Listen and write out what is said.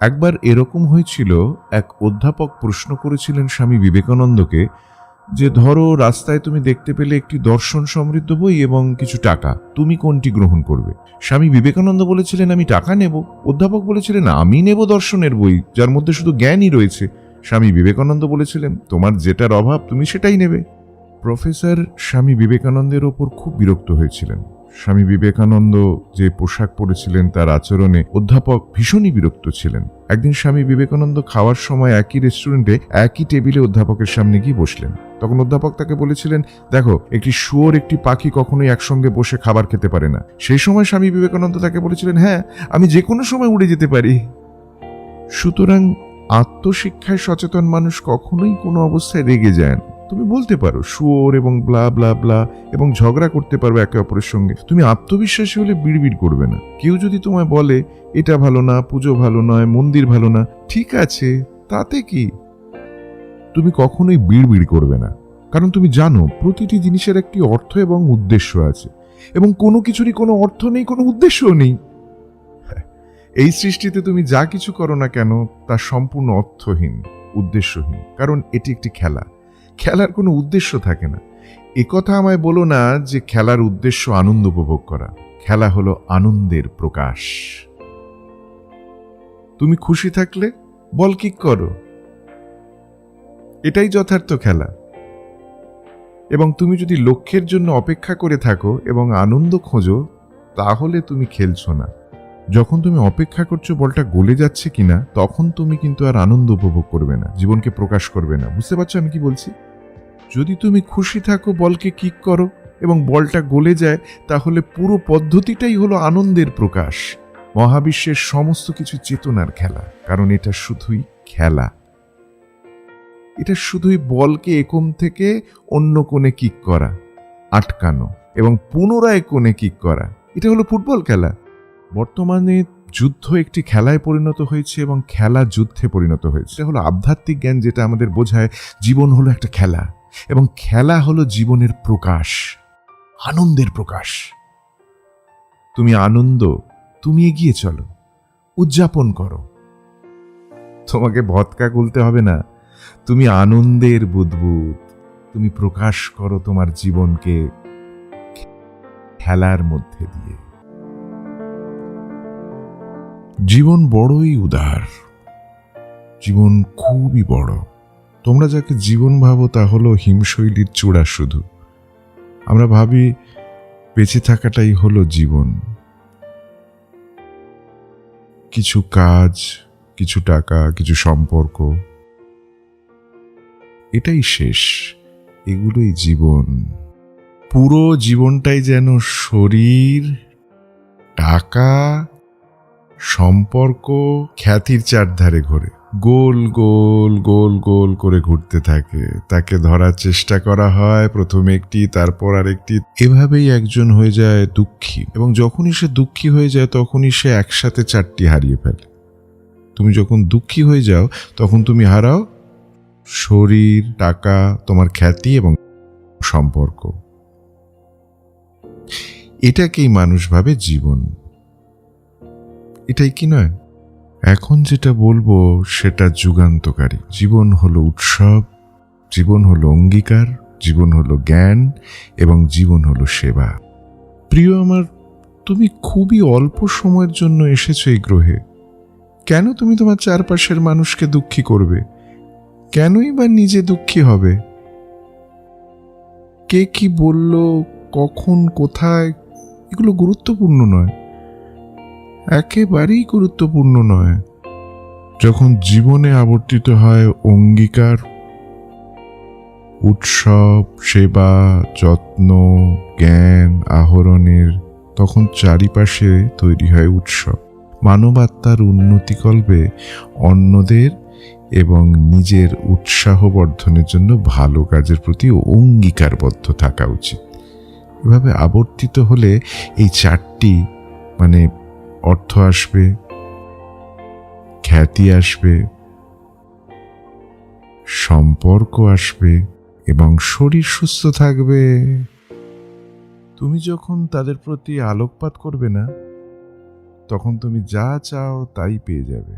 একবার এরকম হয়েছিল, এক অধ্যাপক প্রশ্ন করেছিলেন স্বামী বিবেকানন্দকে যে, ধরো, রাস্তায় তুমি দেখতে পেলে একটি দর্শন সমৃদ্ধ বই এবং কিছু টাকা, তুমি কোনটি গ্রহণ করবে? স্বামী বিবেকানন্দ বলেছিলেন, আমি টাকা নেব। অধ্যাপক বলেছিলেন আমি নেব দর্শনের বই, যার মধ্যে শুধু জ্ঞানই রয়েছে। স্বামী বিবেকানন্দ বলেছিলেন, তোমার যেটার অভাব, তুমি সেটাই নেবে। প্রফেসর স্বামী বিবেকানন্দের ওপর খুব বিরক্ত হয়েছিলেন। স্বামী বিবেকানন্দ যে পোশাক পরেছিলেন তার আচরণে অধ্যাপক ভীষণই বিরক্ত ছিলেন। একদিন স্বামী বিবেকানন্দ খাওয়ার সময় একই রেস্টুরেন্টে একই টেবিলে অধ্যাপকের সামনে গিয়ে বসলেন। তখন অধ্যাপক তাকে বলেছিলেন, দেখো, একটি শুয়োর, একটি পাখি কখনোই একসঙ্গে বসে খাবার খেতে পারে না। সেই সময় স্বামী বিবেকানন্দ তাকে বলেছিলেন হ্যাঁ আমি যে কোনো সময় উড়ে যেতে পারি। সুতরাং আত্মশিক্ষায় সচেতন মানুষ কখনোই কোনো অবস্থায় রেগে যায় না। তুমি বলতে পারো, শুয়োর এবং ব্লা ব্লা ব্লা এবং ঝগড়া করতে পারবে একে অপরের সঙ্গে। তুমি আত্মবিশ্বাসী হলে বিড়বিড় করবে না। কেউ যদি তোমায় বলে, এটা ভালো না, পুজো ভালো নয়, মন্দির ভালো না, ঠিক আছে, তাতে কি? তুমি কখনোই বিড়বিড় করবে না। কারণ তুমি জানো, প্রতিটি জিনিসের একটি অর্থ এবং উদ্দেশ্য আছে। এবং কোনো কিছুরই কোনো অর্থ নেই, কোনো উদ্দেশ্যও নেই। এই সৃষ্টিতে তুমি যা কিছু করো না কেন, তা সম্পূর্ণ অর্থহীন, উদ্দেশ্যহীন। কারণ এটি একটি খেলা। খেলার কোনো উদ্দেশ্য থাকে না। কথা আমায় বলো না যে খেলার উদ্দেশ্য আনন্দ উপভোগ করা। খেলা হলো আনন্দের প্রকাশ। তুমি খুশি থাকলে বল কিক করো? এটাই যথার্থ খেলা। এবং তুমি যদি লক্ষ্যের জন্য অপেক্ষা করে থাকো এবং আনন্দ খোঁজো, তাহলে তুমি খেলছো না। যখন তুমি অপেক্ষা করছ বলটা গলে যাচ্ছে কিনা, তখন তুমি কিন্তু আর আনন্দ উপভোগ করবে না, জীবনকে প্রকাশ করবে না। বুঝতে পারছ আমি কি বলছি? যদি তুমি খুশি থাকো, বলকে কিক করো এবং বলটা গলে যায়, তাহলে পুরো পদ্ধতিটাই হলো আনন্দের প্রকাশ। মহাবিশ্বের সমস্ত কিছু চেতনার খেলা, কারণ এটা শুধুই খেলা। এটা শুধুই বলকে একম থেকে অন্য কোণে কিক করা, আটকানো এবং পুনরায় কোণে কিক করা। এটা হলো ফুটবল খেলা। বর্তমানে যুদ্ধ একটি খেলায় পরিণত হয়েছে এবং খেলা যুদ্ধে পরিণত হয়েছে। এটা হলো আধ্যাত্মিক জ্ঞান যেটা আমাদের বোঝায়, জীবন হলো একটা খেলা। এবং খেলা হলো জীবনের প্রকাশ, আনন্দের প্রকাশ। তুমি আনন্দ, তুমি এগিয়ে চলো, উদযাপন করো। তোমাকে ভৎকা গুলতে হবে না, তুমি আনন্দের বুদবুদ, তুমি প্রকাশ করো তোমার জীবনকে খেলার মধ্যে দিয়ে। জীবন বড়ই উদার, জীবন খুবই বড়। তোমরা যাকে জীবন ভাবো তা হলো হিমশৈলীর চূড়া শুধু। আমরা ভাবি, বেঁচে থাকাটাই হলো জীবন। কিছু কাজ, কিছু টাকা, কিছু সম্পর্ক। এটাই শেষ। এগুলোই জীবন। পুরো জীবনটাই যেন শরীর, টাকা, সম্পর্ক, খ্যাতির চারধারে ঘোরে। গোল গোল গোল গোল করে ঘুরতে থাকে। তাকে ধরার চেষ্টা করা হয়, প্রথমে একটি, তারপর আরেকটি। এভাবেই একজন হয়ে যায় দুঃখী এবং যখনই সে দুঃখী হয়ে যায়, তখনই সে একসাথে চারটি হারিয়ে ফেলে। তুমি যখন দুঃখী হয়ে যাও, তখন তুমি হারাও। শরীর, টাকা, তোমার খ্যাতি এবং সম্পর্ক। এটাকেই মানুষ ভাবে জীবন। এটাই কি নয়? এখন যেটা বলব, সেটা যুগান্তকারী। জীবন হলো উৎসব, জীবন হলো অঙ্গীকার, জীবন হলো জ্ঞান, এবং জীবন হলো সেবা। প্রিয় আমার, তুমি খুবই অল্প সময়ের জন্য এসেছ এই গ্রহে। কেন তুমি তোমার চারপাশের মানুষকে দুঃখী করবে? কেনই বা নিজে দুঃখী হবে? কে কি বলল, কখন, কোথায়, এগুলো গুরুত্বপূর্ণ নয়। একেবারেই গুরুত্বপূর্ণ নয়। যখন জীবনে আবর্তিত হয় অঙ্গীকার, উৎসব, সেবা, যত্ন, জ্ঞান, আহরণের তখন চারিপাশে তৈরি হয় উৎসব। মানবাত্মার উন্নতিকল্পে অন্যদের এবং নিজের উৎসাহ বর্ধনের জন্য ভালো কাজের প্রতি অঙ্গীকারবদ্ধ থাকা উচিত। এভাবে আবর্তিত হলে এই চারটি মানে অর্থ আসবে, খ্যাতি আসবে, সম্পর্ক আসবে এবং শরীর সুস্থ থাকবে। তুমি যখন তাদের প্রতি আলোকপাত করবে না, তখন তুমি যা চাও তাই পেয়ে যাবে।